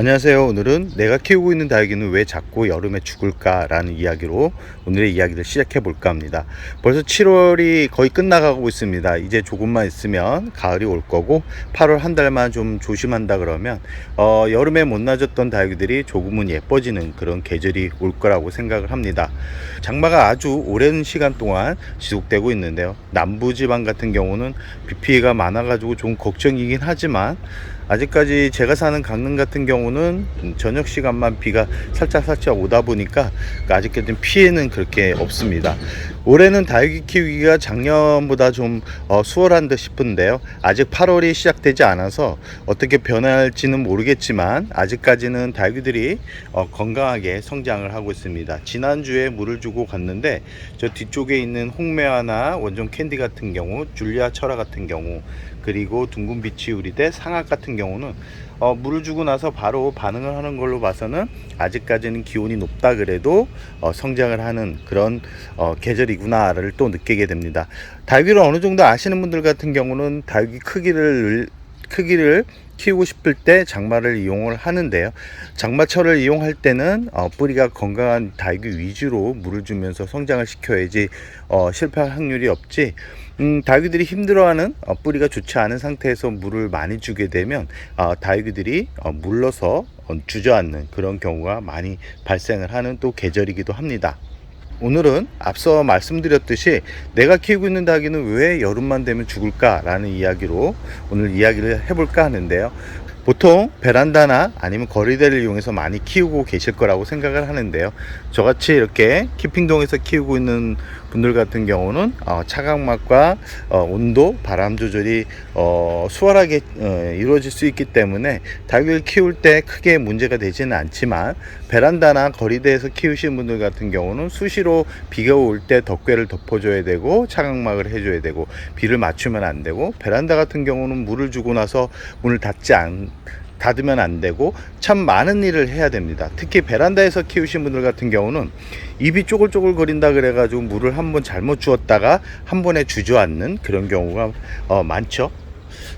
안녕하세요. 오늘은 내가 키우고 있는 다육이는 왜 자꾸 여름에 죽을까라는 이야기로 오늘의 이야기를 시작해 볼까 합니다. 벌써 7월이 거의 끝나가고 있습니다. 이제 조금만 있으면 가을이 올 거고 8월 한 달만 좀 조심한다 그러면 어, 여름에 못 나졌던 다육이들이 조금은 예뻐지는 그런 계절이 올 거라고 생각을 합니다. 장마가 아주 오랜 시간 동안 지속되고 있는데요. 남부 지방 같은 경우는 비 피해가 많아가지고 좀 걱정이긴 하지만 아직까지 제가 사는 강릉 같은 경우는 저녁 시간만 비가 살짝 살짝 오다 보니까 아직까지는 피해는 그렇게 없습니다. 올해는 다육이 키우기가 작년보다 좀 어, 수월한 듯 싶은데요. 아직 8월이 시작되지 않아서 어떻게 변할지는 모르겠지만 아직까지는 다육이들이 어, 건강하게 성장을 하고 있습니다. 지난주에 물을 주고 갔는데 저 뒤쪽에 있는 홍매화나 원종 캔디 같은 경우, 줄리아 철화 같은 경우 그리고 둥근 비치우리대 상악 같은 경우는 어, 물을 주고 나서 바로 반응을 하는 걸로 봐서는 아직까지는 기온이 높다 그래도 어, 성장을 하는 그런 어, 계절이 구나를 또 느끼게 됩니다. 다육이를 어느 정도 아시는 분들 같은 경우는 다육이 크기를 늘- 크기를 키우고 싶을 때 장마를 이용을 하는데요. 장마철을 이용할 때는 어, 뿌리가 건강한 다육이 위주로 물을 주면서 성장을 시켜야지 어, 실패할 확률이 없지. 음, 다육이들이 힘들어하는 어, 뿌리가 좋지 않은 상태에서 물을 많이 주게 되면 어, 다육이들이 어, 물러서 어, 주저앉는 그런 경우가 많이 발생을 하는 또 계절이기도 합니다. 오늘은 앞서 말씀드렸듯이 내가 키우고 있는 닭이는 왜 여름만 되면 죽을까라는 이야기로 오늘 이야기를 해볼까 하는데요. 보통 베란다나 아니면 거리대를 이용해서 많이 키우고 계실 거라고 생각을 하는데요. 저같이 이렇게 키핑동에서 키우고 있는 분들 같은 경우는 어, 차각막과 어, 온도, 바람 조절이 어, 수월하게 어, 이루어질 수 있기 때문에 닭을 키울 때 크게 문제가 되지는 않지만 베란다나 거리대에서 키우시는 분들 같은 경우는 수시로 비가 올 때 덮개를 덮어줘야 되고 차각막을 해줘야 되고 비를 맞추면 안 되고 베란다 같은 경우는 물을 주고 나서 문을 닫지 않 닫으면 안 되고 참 많은 일을 해야 됩니다. 특히 베란다에서 키우신 분들 같은 경우는 입이 쪼글쪼글 거린다 그래가지고 물을 한 번 잘못 주었다가 한 번에 주저앉는 그런 경우가 어, 많죠.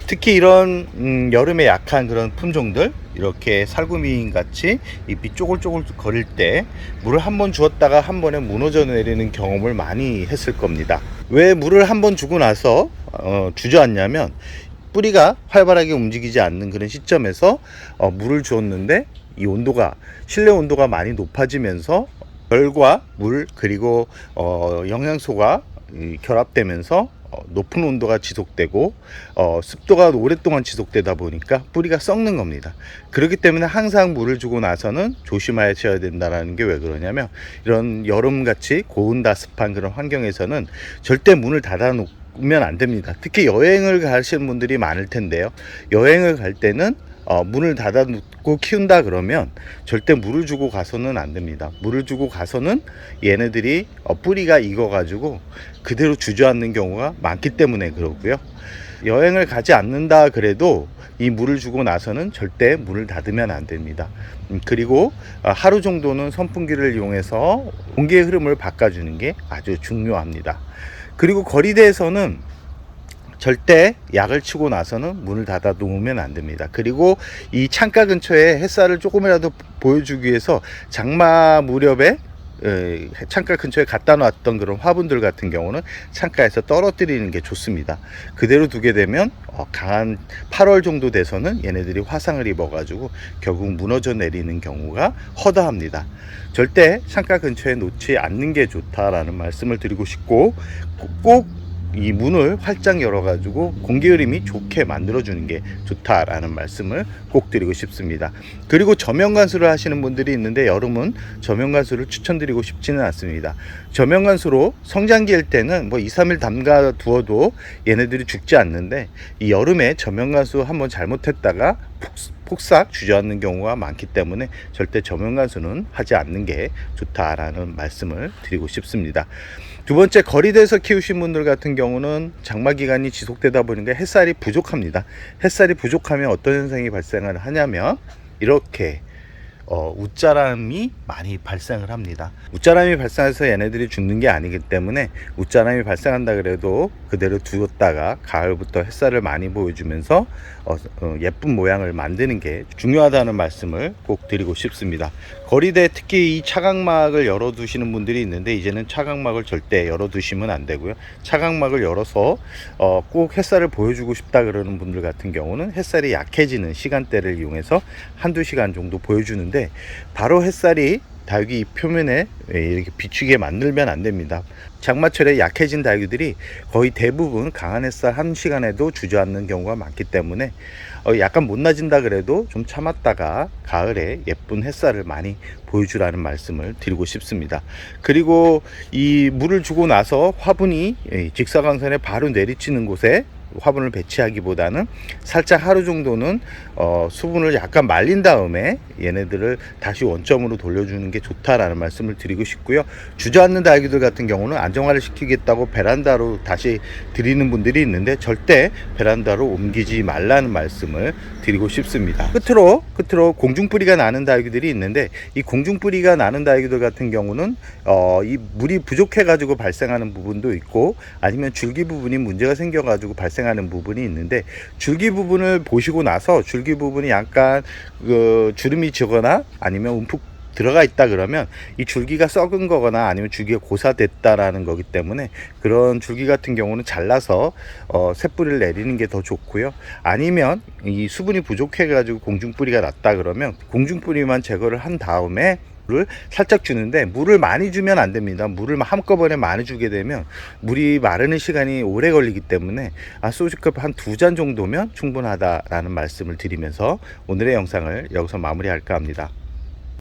특히 이런 음, 여름에 약한 그런 품종들 이렇게 살구미인 같이 잎이 쪼글쪼글 거릴 때 물을 한 번 주었다가 한 번에 무너져 내리는 경험을 많이 했을 겁니다. 왜 물을 한 번 주고 나서 어, 주저앉냐면 뿌리가 활발하게 움직이지 않는 그런 시점에서 어, 물을 주었는데 이 온도가 실내 온도가 많이 높아지면서 열과 물 그리고 어, 영양소가 이, 결합되면서 어, 높은 온도가 지속되고 어, 습도가 오랫동안 지속되다 보니까 뿌리가 썩는 겁니다. 그렇기 때문에 항상 물을 주고 나서는 조심하셔야 된다라는 게 왜 그러냐면 이런 여름같이 고온다습한 그런 환경에서는 절대 문을 닫아 놓 으면 안 됩니다. 특히 여행을 가시는 분들이 많을 텐데요. 여행을 갈 때는 어, 문을 닫아 놓고 키운다 그러면 절대 물을 주고 가서는 안 됩니다. 물을 주고 가서는 얘네들이 어, 뿌리가 익어가지고 그대로 주저앉는 경우가 많기 때문에 그러고요. 여행을 가지 않는다 그래도 이 물을 주고 나서는 절대 문을 닫으면 안 됩니다. 음, 그리고 어, 하루 정도는 선풍기를 이용해서 공기의 흐름을 바꿔주는 게 아주 중요합니다. 그리고 거리대에서는 절대 약을 치고 나서는 문을 닫아 놓으면 안 됩니다. 그리고 이 창가 근처에 햇살을 조금이라도 보여주기 위해서 장마 무렵에 에, 창가 근처에 갖다 놨던 그런 화분들 같은 경우는 창가에서 떨어뜨리는 게 좋습니다. 그대로 두게 되면 어, 강한 8월 정도 돼서는 얘네들이 화상을 입어가지고 결국 무너져 내리는 경우가 허다합니다. 절대 창가 근처에 놓지 않는 게 좋다라는 말씀을 드리고 싶고 꼭 이 문을 활짝 열어가지고 공기 흐름이 좋게 만들어주는 게 좋다라는 말씀을 꼭 드리고 싶습니다. 그리고 저명관수를 하시는 분들이 있는데 여름은 저명관수를 추천드리고 싶지는 않습니다. 저명관수로 성장기일 때는 뭐 2, 3일 담가 두어도 얘네들이 죽지 않는데 이 여름에 저명관수 한번 잘못했다가 폭, 폭삭 주저앉는 경우가 많기 때문에 절대 저명관수는 하지 않는 게 좋다라는 말씀을 드리고 싶습니다. 두 번째 거리대에서 키우신 분들 같은 경우는 장마 기간이 지속되다 보니까 햇살이 부족합니다. 햇살이 부족하면 어떤 현상이 발생을 하냐면 이렇게 어, 웃자람이 많이 발생을 합니다. 웃자람이 발생해서 얘네들이 죽는 게 아니기 때문에 웃자람이 발생한다 그래도 그대로 두었다가 가을부터 햇살을 많이 보여주면서 어, 어, 예쁜 모양을 만드는 게 중요하다는 말씀을 꼭 드리고 싶습니다. 거리대 특히 이 차각막을 열어두시는 분들이 있는데 이제는 차각막을 절대 열어두시면 안 되고요. 차각막을 열어서 어, 꼭 햇살을 보여주고 싶다 그러는 분들 같은 경우는 햇살이 약해지는 시간대를 이용해서 한두 시간 정도 보여주는데 바로 햇살이 다육이 잎 표면에 이렇게 비추게 만들면 안 됩니다. 장마철에 약해진 다육이들이 거의 대부분 강한 햇살 한 시간에도 주저앉는 경우가 많기 때문에 어, 약간 못 나진다 그래도 좀 참았다가 가을에 예쁜 햇살을 많이 보여주라는 말씀을 드리고 싶습니다. 그리고 이 물을 주고 나서 화분이 예, 직사광선에 바로 내리치는 곳에 화분을 배치하기보다는 살짝 하루 정도는 어, 수분을 약간 말린 다음에 얘네들을 다시 원점으로 돌려주는 게 좋다라는 말씀을 드리고 싶고요. 주저앉는 다육이들 같은 경우는 안정화를 시키겠다고 베란다로 다시 드리는 분들이 있는데 절대 베란다로 옮기지 말라는 말씀을 드리고 싶습니다. 끝으로 끝으로 공중뿌리가 나는 다육이들이 있는데 이 공중뿌리가 나는 다육이들 같은 경우는 어, 이 물이 부족해 가지고 발생하는 부분도 있고 아니면 줄기 부분이 문제가 생겨 가지고 발생하는 부분이 있는데 줄기 부분을 보시고 나서 줄기 부분이 약간 그 주름이 지거나 아니면 움푹 들어가 있다 그러면 이 줄기가 썩은 거거나 아니면 줄기가 고사됐다라는 거기 때문에 그런 줄기 같은 경우는 잘라서 어, 새뿌리를 내리는 게 더 좋고요. 아니면 이 수분이 부족해 가지고 공중뿌리가 났다 그러면 공중뿌리만 제거를 한 다음에 물을 살짝 주는데 물을 많이 주면 안 됩니다. 물을 한꺼번에 많이 주게 되면 물이 마르는 시간이 오래 걸리기 때문에 아, 소주컵 한 두 잔 정도면 충분하다라는 말씀을 드리면서 오늘의 영상을 여기서 마무리할까 합니다.